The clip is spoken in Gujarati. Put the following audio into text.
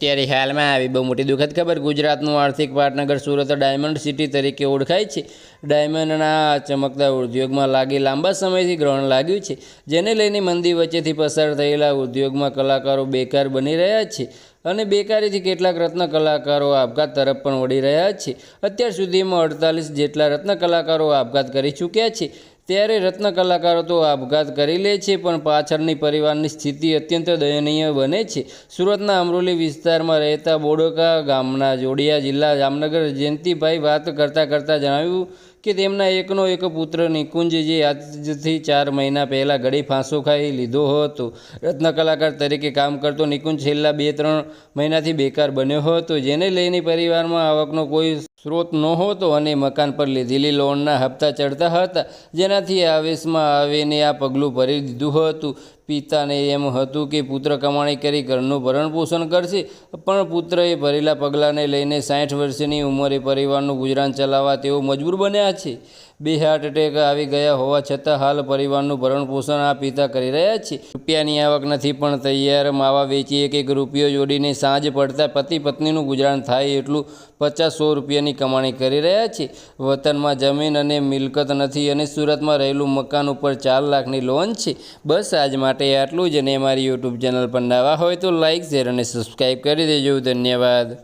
ત્યારે હાલમાં આવી બહુ મોટી દુઃખદ ખબર. ગુજરાતનું આર્થિક પાટનગર સુરત ડાયમંડ સિટી તરીકે ઓળખાય છે. ડાયમંડના ચમકતા ઉદ્યોગમાં લાગી લાંબા સમયથી ગ્રહણ લાગ્યું છે, જેને લઈને મંદી વચ્ચેથી પસાર થયેલા ઉદ્યોગમાં કલાકારો બેકાર બની રહ્યા છે અને બેકારીથી કેટલાક રત્ન કલાકારો આપઘાત તરફ પણ વળી રહ્યા છે. અત્યાર સુધીમાં અડતાલીસ જેટલા રત્ન કલાકારો આપઘાત કરી ચૂક્યા છે. ત્યારે રત્ન કલાકારો તો આપઘાત કરી લે છે, પણ પાછળની પરિવારની સ્થિતિ અત્યંત દયનીય બને છે. સુરતના અમરોલી વિસ્તારમાં રહેતા બોડોકા ગામના જોડિયા જિલ્લા જામનગર જયંતિભાઈ વાત કરતાં કરતાં જણાવ્યું કે તેમના એકનો એક પુત્ર નિકુંજ જે આજથી ચાર મહિના પહેલાં ઘડી ફાંસો ખાઈ લીધો હતો. રત્ન કલાકાર તરીકે કામ કરતો નિકુંજ છેલ્લા બે, ત્રણ મહિનાથી બેકાર બન્યો હતો, જેને લઈને પરિવારમાં આવકનો કોઈ સ્ત્રોત નહોતો અને મકાન પર લીધેલી લોનના હપ્તા ચડતા હતા. જેનાથી આવેશમાં આવીને આ પગલું ભરી દીધું હતું. પિતાને એમ હતું કે, પુત્ર કમાણી કરી, ઘરનું ભરણ પોષણ કરશે, પણ પુત્રએ ભરેલા પગલાંને લઈને સાઠ વર્ષની ઉંમરે પરિવારનું ગુજરાન ચલાવવા તેઓ મજબૂર બન્યા છે. બે હાર્ટ એટેક આવી ગયા હોવા છતાં હાલ પરિવારનું ભરણ પોષણ આ પિતા કરી રહ્યા છે. રૂપિયાની આવક નથી પણ તૈયાર માવા વેચી એક એક રૂપિયો જોડીને સાંજ પડતા પતિ પત્નીનું ગુજરાન થાય એટલું પચાસ સો રૂપિયાની કમાણી કરી રહ્યા છે. વતનમાં જમીન અને મિલકત નથી અને સુરતમાં રહેલું મકાન ઉપર ચાર લાખની લોન છે. બસ આજ માટે આટલું જ અને અમારી યુટ્યુબ ચેનલ પર નવા હોય તો લાઇક શેર અને સબસ્ક્રાઈબ કરી દેજો. ધન્યવાદ.